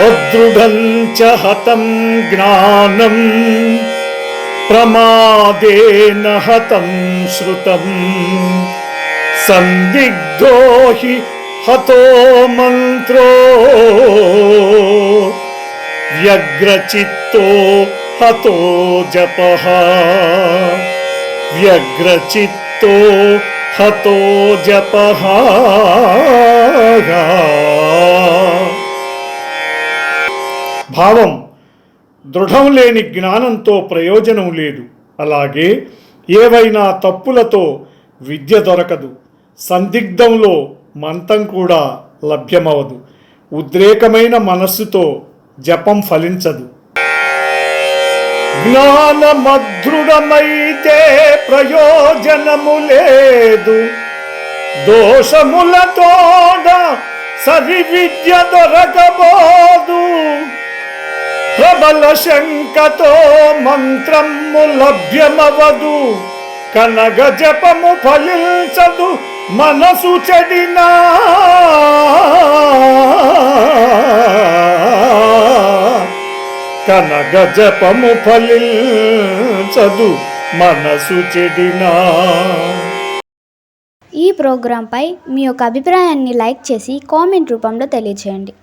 अदृढ़ च हतम् ज्ञानम् प्रमादेन हतम् श्रुतम् संदिग्धो हि हतो मन्त्रो, व्यग्रचित्तो हतो जपः। व्यग्रचित्तो हतो जपः। భావం దృఢం లేని జ్ఞానంతో ప్రయోజనం లేదు. అలాగే ఏవైనా తప్పులతో విద్య దొరకదు. సందిగ్ధంలో మంతం కూడా లభ్యమవదు. ఉద్రేకమైన మనస్సుతో జపం ఫలించదు. జ్ఞానమధృఢమైతే ప్రయోజనము లేదు. దోషములతోడ సరి విద్య దొరకబోదు. ప్రబల శంకతో మంత్రము లభ్యమవదు. కనగ జపము ఫలించదు మనసు చెడినా. కనగ జపము ఫలించదు మనసు చెడినా. ఈ ప్రోగ్రాంపై మీ యొక్క అభిప్రాయాన్ని లైక్ చేసి కామెంట్ రూపంలో తెలియచేయండి.